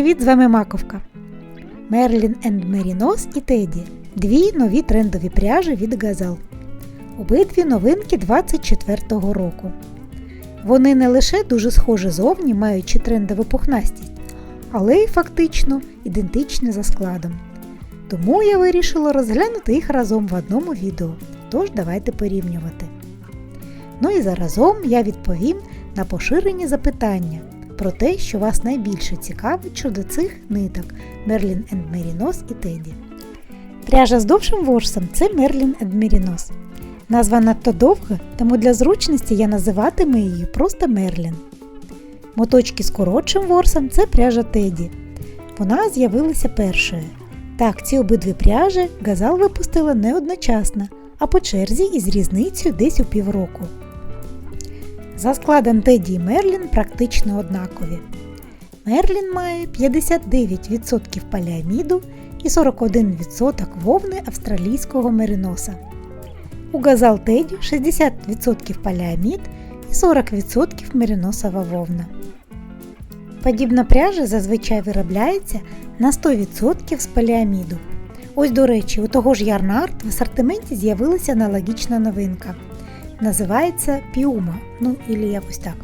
привіт! З вами Маковка. Мерлін енд Мерінос і Теді. Дві нові трендові пряжі від Газал. Обидві новинки 24-го року. Вони не лише дуже схожі зовні, маючи трендову пухнастість, але й фактично ідентичні за складом. Тому я вирішила розглянути їх разом в одному відео. Тож давайте порівнювати. Ну і заразом я відповім на поширені запитання про те, що вас найбільше цікавить щодо цих ниток Merlin Merino і Teddy. Пряжа з довшим ворсом це Merlin Merino. Назва надто довга, тому для зручності я називатиму її просто Merlin. Моточки з коротшим ворсом це пряжа Teddy. Вона з'явилася першою. Так, ці обидві пряжі Газал випустила не одночасно, а по черзі із різницею десь у півроку. За складом Теді і Мерлін практично однакові. Мерлін має 59% палеаміду і 41% вовни австралійського мериноса. У Газал Теді 60% палеамід і 40% мериносова вовна. Подібна пряжа зазвичай виробляється на 100% з палеаміду. Ось, до речі, у того ж Ярнарт в асортименті з'явилася аналогічна новинка. Називається Піума, ну ілі якось так.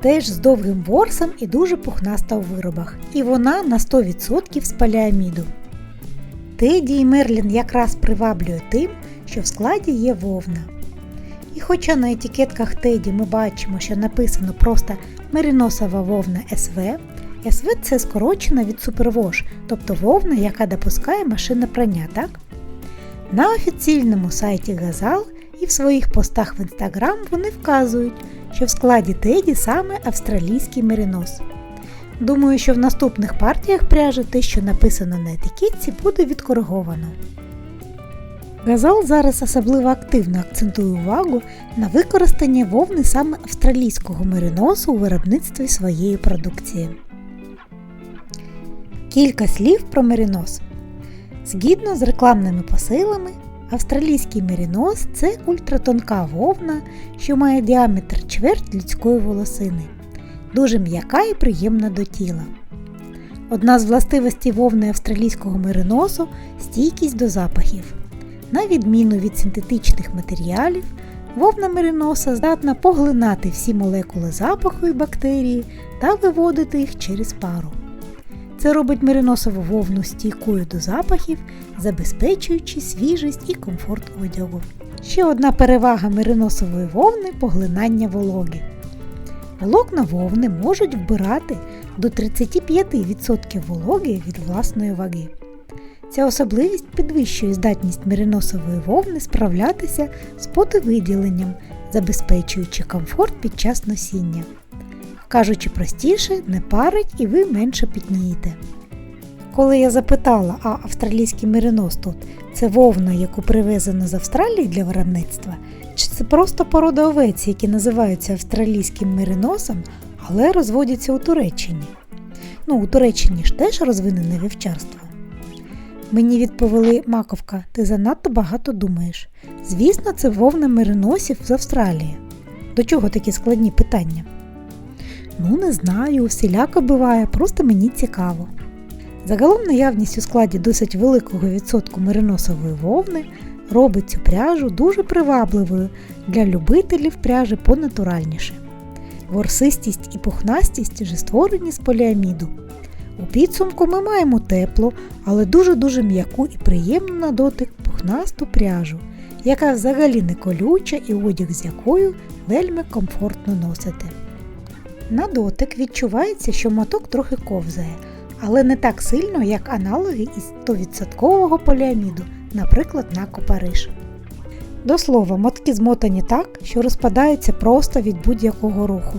Теж з довгим ворсом і дуже пухнаста у виробах. І вона на 100% з палеаміду. Теді і Мерлін якраз приваблює тим, що в складі є вовна. І хоча на етикетках Теді ми бачимо, що написано просто мериносова вовна СВ, СВ це скорочено від супервош, тобто вовна, яка допускає машинне прання, так? На офіційному сайті Газал і в своїх постах в інстаграм вони вказують, що в складі Теді саме австралійський меринос. Думаю, що в наступних партіях пряжі те, що написано на етикетці, буде відкориговано. Газал зараз особливо активно акцентує увагу на використанні вовни саме австралійського мериносу у виробництві своєї продукції. Кілька слів про меринос. Згідно з рекламними посилами, австралійський меринос це ультратонка вовна, що має діаметр чверть людської волосини, дуже м'яка і приємна до тіла. Одна з властивостей вовни австралійського мериносу стійкість до запахів. На відміну від синтетичних матеріалів, вовна мериноса здатна поглинати всі молекули запаху і бактерії та виводити їх через пару. Це робить мериносову вовну стійкою до запахів, забезпечуючи свіжість і комфорт одягу. Ще одна перевага мериносової вовни поглинання вологи. Волокна вовни можуть вбирати до 35% вологи від власної ваги. Ця особливість підвищує здатність мериносової вовни справлятися з потовиділенням, забезпечуючи комфорт під час носіння. Кажучи простіше, не парить і ви менше пітнієте. Коли я запитала, а австралійський меринос тут це вовна, яку привезено з Австралії для виробництва, чи це просто порода овець, які називаються австралійським мериносом, але розводяться у Туреччині. Ну, у Туреччині ж теж розвинене вівчарство. Мені відповіли Маковка, ти занадто багато думаєш. Звісно, це вовна мериносів з Австралії. До чого такі складні питання? Ну, не знаю, всіляко буває, просто мені цікаво. Загалом наявність у складі досить великого відсотку мериносової вовни робить цю пряжу дуже привабливою для любителів пряжі понатуральніше. Ворсистість і пухнастість вже створені з поліаміду. У підсумку ми маємо теплу, але дуже-дуже м'яку і приємну на дотик пухнасту пряжу, яка взагалі не колюча і одяг з якою вельми комфортно носити. На дотик відчувається, що моток трохи ковзає, але не так сильно, як аналоги із 100% поліаміду, наприклад, на Копариш. До слова, мотки змотані так, що розпадаються просто від будь-якого руху.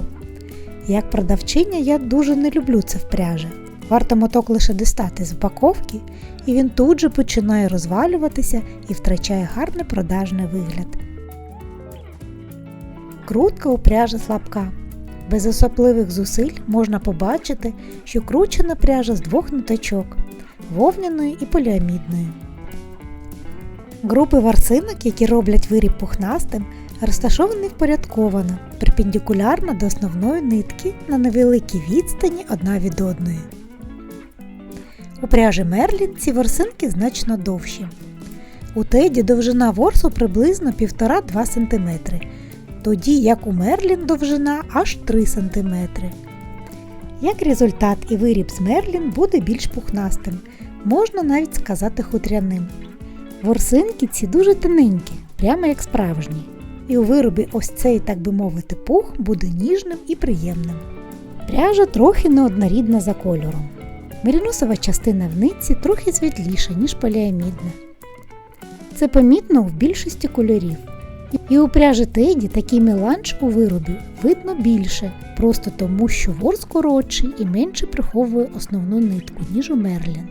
Як продавчиня, я дуже не люблю це в пряжі. Варто моток лише дістати з упаковки, і він тут же починає розвалюватися і втрачає гарний продажний вигляд. Крутка у пряжі слабка. Без особливих зусиль можна побачити, що кручена пряжа з двох ниточок вовняної і поліамідної. Групи варсинок, які роблять виріб пухнастим, розташований впорядковано, перпендикулярно до основної нитки на невеликій відстані одна від одної. У пряжі Мерлін ці ворсинки значно довші. У теді довжина ворсу приблизно 1,5-2 см, тоді як у Мерлін довжина аж 3 см. Як результат і виріб з Мерлін буде більш пухнастим, можна навіть сказати хутряним. Ворсинки ці дуже тоненькі, прямо як справжні. І у виробі ось цей, так би мовити, пух буде ніжним і приємним. Пряжа трохи неоднорідна за кольором. Меріносова частина в нитці трохи світліша, ніж поліамідна. Це помітно в більшості кольорів. І у пряжі Теді такий меланж у виробі видно більше, просто тому що ворс коротший і менше приховує основну нитку, ніж у Мерлін.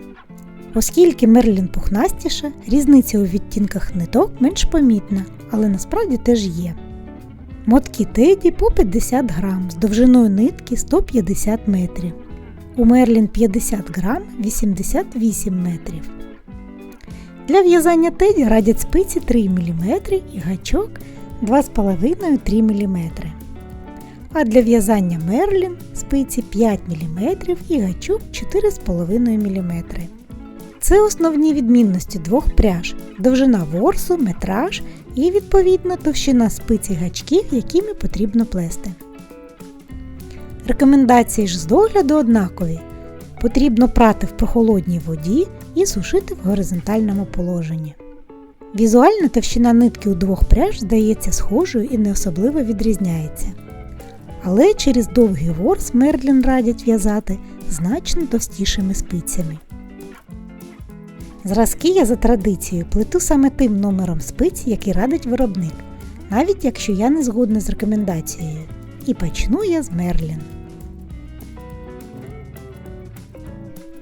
Оскільки Мерлін пухнастіша, різниця у відтінках ниток менш помітна, але насправді теж є. Мотки Теді по 50 грам з довжиною нитки 150 метрів. У Мерлін 50 грам 88 метрів. Для в'язання теді радять спиці 3 мм і гачок 2,5-3 мм. А для в'язання Мерлін спиці 5 мм і гачок 4,5 мм. Це основні відмінності двох пряж довжина ворсу, метраж і, відповідно, товщина спиці гачків, якими потрібно плести. Рекомендації ж з догляду однакові. Потрібно прати в прохолодній воді і сушити в горизонтальному положенні. Візуальна товщина нитки у двох пряж здається схожою і не особливо відрізняється. Але через довгий ворс Мерлін радять в'язати значно товстішими спицями. Зразки я за традицією плету саме тим номером спиць, який радить виробник, навіть якщо я не згодна з рекомендацією. І почну я з Мерлін.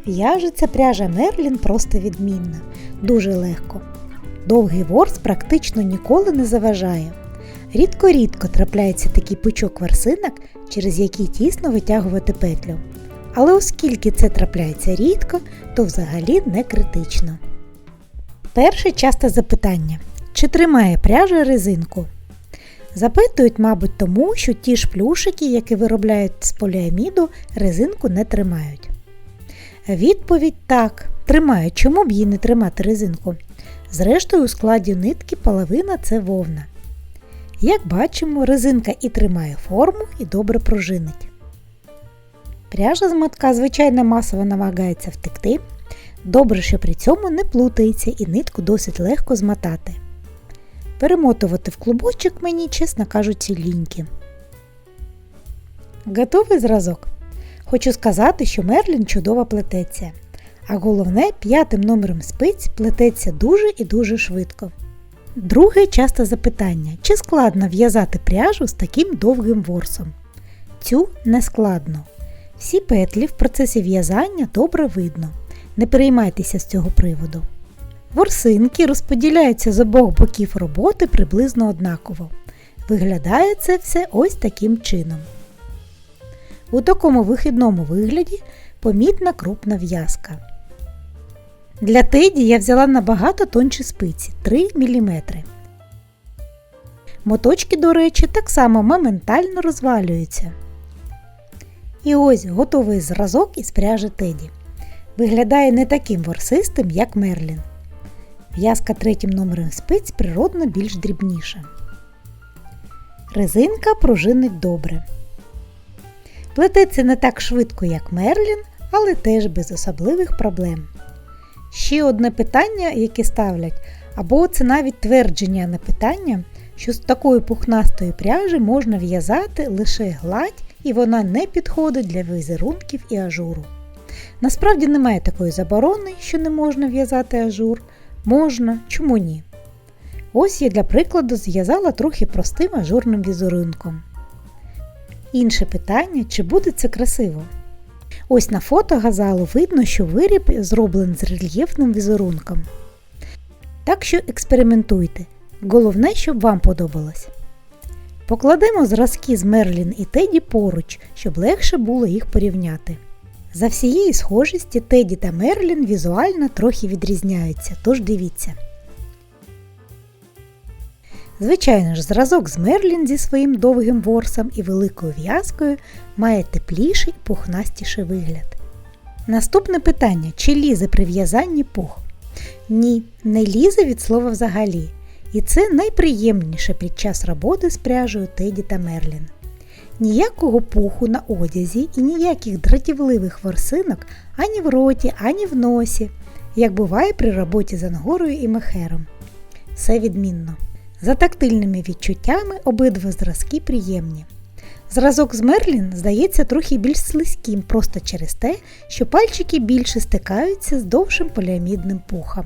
В'яжеться пряжа Мерлін просто відмінна, дуже легко. Довгий ворс практично ніколи не заважає. Рідко-рідко трапляється такий пучок ворсинок, через який тісно витягувати петлю. Але оскільки це трапляється рідко, то взагалі не критично. Перше часте запитання: чи тримає пряжа резинку? Запитують, мабуть, тому, що ті ж плюшики, які виробляють з поліаміду, резинку не тримають. Відповідь так, тримає. Чому б її не тримати резинку? Зрештою, у складі нитки половина це вовна. Як бачимо, резинка і тримає форму, і добре пружинить. Пряжа з мотка, звичайно, масово намагається втекти. Добре, що при цьому не плутається і нитку досить легко змотати. Перемотувати в клубочок мені, чесно кажучи, ліньки. Готовий зразок? Хочу сказати, що Мерлін чудово плететься. А головне, п'ятим номером спиць плететься дуже і дуже швидко. Друге часто запитання, чи складно в'язати пряжу з таким довгим ворсом? Цю не складно. Всі петлі в процесі в'язання добре видно. Не переймайтеся з цього приводу. Ворсинки розподіляються з обох боків роботи приблизно однаково. Виглядає це все ось таким чином. У такому вихідному вигляді помітна крупна в'язка. Для теді я взяла набагато тонші спиці 3 мм. Моточки, до речі, так само моментально розвалюються. І ось готовий зразок із пряжі теді. Виглядає не таким ворсистим, як Мерлін. В'язка третім номером спиць природно більш дрібніша. Резинка пружинить добре. Плететься не так швидко, як Мерлін, але теж без особливих проблем. Ще одне питання, яке ставлять, або це навіть твердження на питання, що з такої пухнастої пряжі можна в'язати лише гладь і вона не підходить для візерунків і ажуру. Насправді немає такої заборони, що не можна в'язати ажур. Можна, чому ні? Ось я для прикладу зв'язала трохи простим ажурним візерунком. Інше питання, чи буде це красиво? Ось на фото газалу видно, що виріб зроблений з рельєфним візерунком. Так що експериментуйте. Головне, щоб вам подобалось. Покладемо зразки з Мерлін і Теді поруч, щоб легше було їх порівняти. За всієї схожості Теді та Мерлін візуально трохи відрізняються, тож дивіться. Звичайно ж, зразок з Мерлін зі своїм довгим ворсом і великою в'язкою має тепліший і пухнастіший вигляд. Наступне питання: чи лізе при в'язанні пух? Ні, не лізе від слова взагалі. І це найприємніше під час роботи з пряжею Теді та Мерлін. Ніякого пуху на одязі і ніяких дратівливих ворсинок ані в роті, ані в носі, як буває при роботі з ангорою і мехером. Все відмінно. За тактильними відчуттями обидва зразки приємні. Зразок з Мерлін здається трохи більш слизьким просто через те, що пальчики більше стикаються з довшим поліамідним пухом.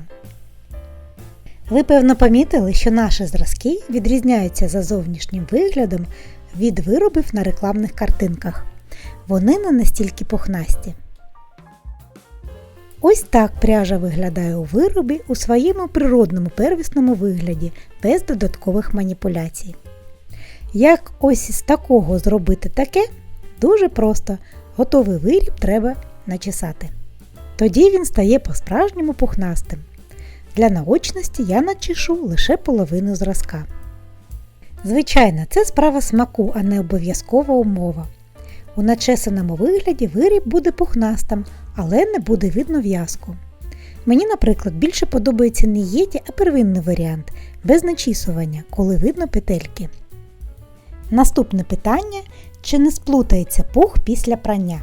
Ви певно помітили, що наші зразки відрізняються за зовнішнім виглядом від виробів на рекламних картинках. Вони не настільки пухнасті. Ось так пряжа виглядає у виробі у своєму природному первісному вигляді без додаткових маніпуляцій. Як ось з такого зробити таке? Дуже просто. Готовий виріб треба начесати. Тоді він стає по-справжньому пухнастим. Для наочності я начешу лише половину зразка. Звичайно, це справа смаку, а не обов'язкова умова. У начесаному вигляді виріб буде пухнастим, але не буде видно в'язку. Мені, наприклад, більше подобається не єті, а первинний варіант без начісування, коли видно петельки. Наступне питання: чи не сплутається пух після прання?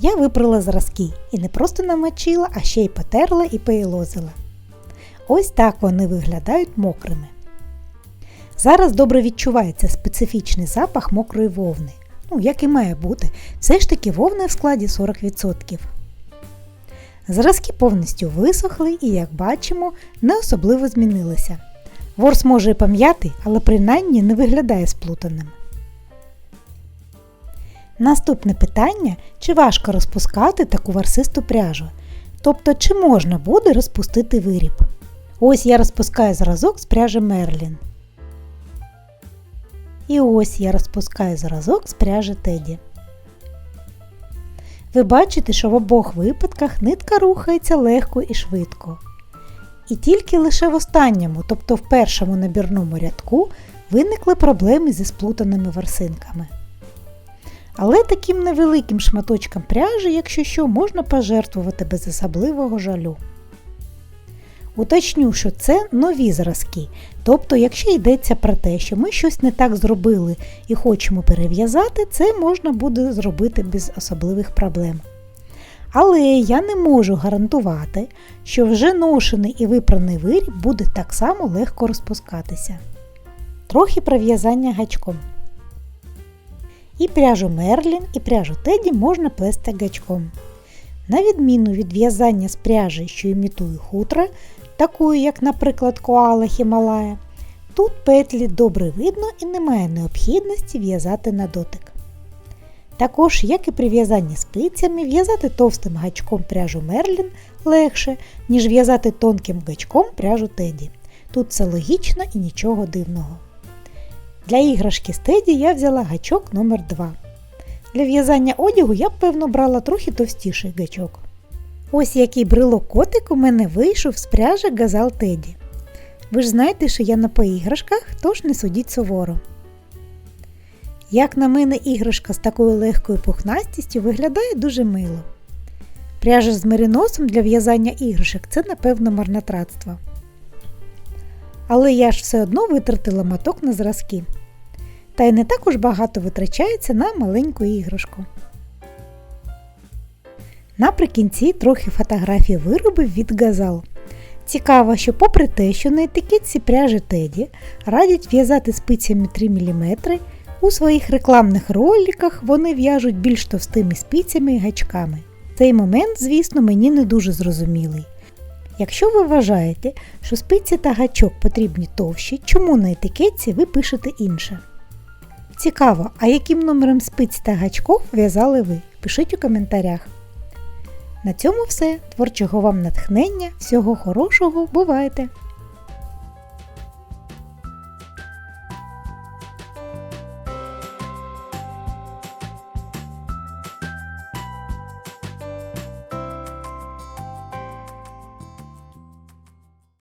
Я випрала зразки і не просто намочила, а ще й потерла і поїлозила. Ось так вони виглядають мокрими. Зараз добре відчувається специфічний запах мокрої вовни. Ну, як і має бути, все ж таки вовна в складі 40%. Зразки повністю висохли і, як бачимо, не особливо змінилися. Ворс може і пам'яти, але принаймні не виглядає сплутаним. Наступне питання: чи важко розпускати таку варсисту пряжу? Тобто, чи можна буде розпустити виріб? Ось я розпускаю зразок з пряжі Мерлін. І ось я розпускаю зразок з пряжі Теді. Ви бачите, що в обох випадках нитка рухається легко і швидко. І тільки лише в останньому, тобто в першому набірному рядку, виникли проблеми зі сплутаними ворсинками. Але таким невеликим шматочком пряжі, якщо що, можна пожертвувати без особливого жалю. Уточню, що це нові зразки. Тобто, якщо йдеться про те, що ми щось не так зробили і хочемо перев'язати, це можна буде зробити без особливих проблем. Але я не можу гарантувати, що вже ношений і випраний виріб буде так само легко розпускатися. Трохи про в'язання гачком. І пряжу Мерлін, і пряжу Теді можна плести гачком. На відміну від в'язання з пряжі, що імітує хутра, такою, як, наприклад, коала Хімалая, тут петлі добре видно і немає необхідності в'язати на дотик. Також, як і при в'язанні спицями, в'язати товстим гачком пряжу Мерлін легше, ніж в'язати тонким гачком пряжу Теді. Тут все логічно і нічого дивного. Для іграшки з Теді я взяла гачок номер 2 Для в'язання одягу я б, певно, брала трохи товстіший гачок. Ось який брелок котик у мене вийшов з пряжі Газал Теді. Ви ж знаєте, що я на поіграшках, тож не судіть суворо. Як на мене, іграшка з такою легкою пухнастістю виглядає дуже мило. Пряжа з мериносом для в'язання іграшок це, напевно, марнотратство. Але я ж все одно витратила моток на зразки. Та й не так уж багато витрачається на маленьку іграшку. Наприкінці трохи фотографій виробів від газал. Цікаво, що попри те, що на етикетці пряжі Теді радять в'язати спицями 3 мм, у своїх рекламних роликах вони в'яжуть більш товстими спицями і гачками. Цей момент, звісно, мені не дуже зрозумілий. Якщо ви вважаєте, що спиці та гачок потрібні товщі, чому на етикетці ви пишете інше? Цікаво, а яким номером спиць та гачков в'язали ви? Пишіть у коментарях. На цьому все. Творчого вам натхнення, всього хорошого, бувайте!